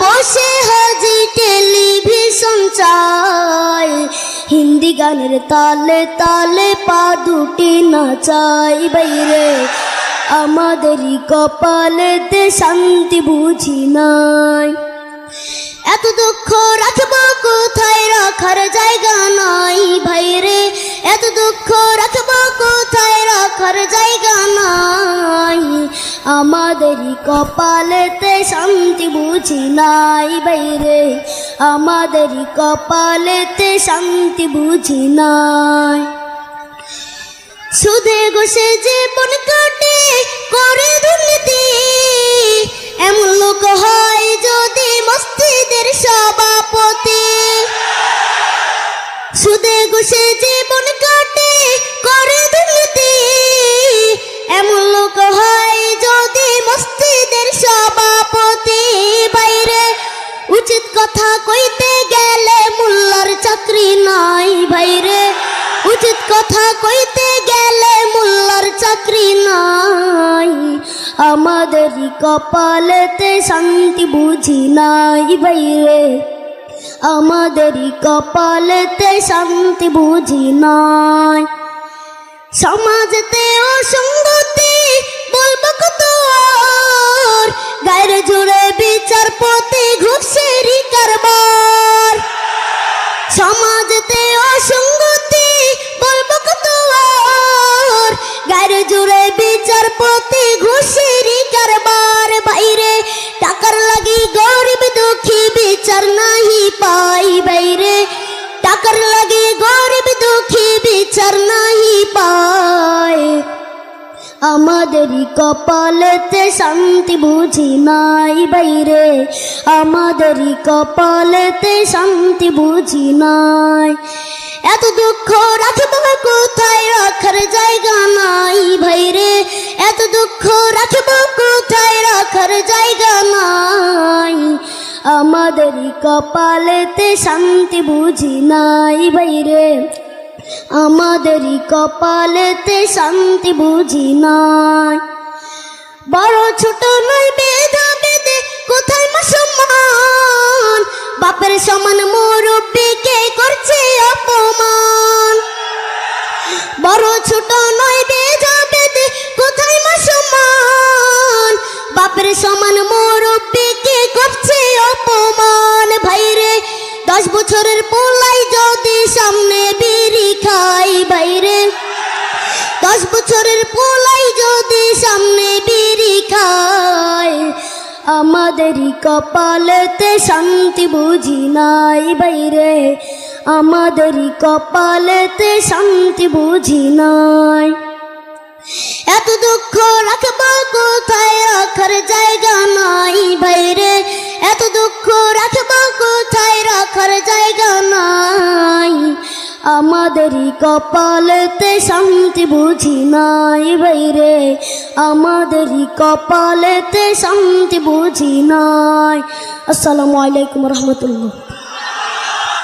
বসে হাজি টেলিভিশন চাই। হিন্দি গানের তালে তালে পা দুটি নাচাই। বাইরে আমাদেরই কপালেতে শান্তি বুঝি নাই। এত দুঃখ রাখব কোথায়? রাখার জায়গা আমাদেরই কপালেতে শান্তি বুঝি নাই বাইরে। আমাদেরই কপালেতে শান্তি বুঝি নাই। সুদে গোসে জীবন কাটে, করে দুর্নীতি। এমন লোক হয় যদি মসজিদের সভাপতি। সুদে গোসে জীবন কাটে কথা কইতে গেলে মোল্লার চাকরি নাই। আমাদেরই কপালেতে শান্তি বুঝি নাই বাইরে। আমাদেরই কপালেতে শান্তি বুঝি নাই। সমাজতে অসঙ্গতি বলব কত গায়ের জুড়ে বিচারপতি ঘুষেরই কারবার। সমাজতে অসঙ্গতি জুড়ে বিচারপতি কারবার বাইরে। টাকার লাগি গরিব দুঃখী বিচার নাহি পাই বাইরে। টাকার লাগি গরিব দুঃখী বিচার নাহি কপালেতে শান্তি বুঝি নাই বাইরে। আমাদেরই কপালেতে শান্তি বুঝি নাই। এত দুঃখ রাখব জায়গা নাই। আমাদেরই কপালেতে শান্তি বুঝি নাই বাইরে আমাদেরই কপালেতে শান্তি বুঝি নাই। বড় ছোট নয় বেদা বেদে কোথায় মুসলমান বাপের সমান মুরব্বীকে দশ বছরের পোলাই যদি সামনে বিড়ি খাই বাইরে। দশ বছরের পোলাই যদি সামনে বিড়ি খায় আমাদেরই কপালেতে শান্তি বুঝি নাই বাইরে। আমাদেরই কপালেতে শান্তি বুঝি নাই। এত দুঃখ রাখব কোথায়? রাখার জায়গা নাই। রাখার জায়গা নাই। আমাদেরই কপালেতে শান্তি বুঝি নাই বাইরে। আমাদেরই কপালেতে শান্তি বুঝি নাই। আসসালামু আলাইকুম রহমতুল্লাহ।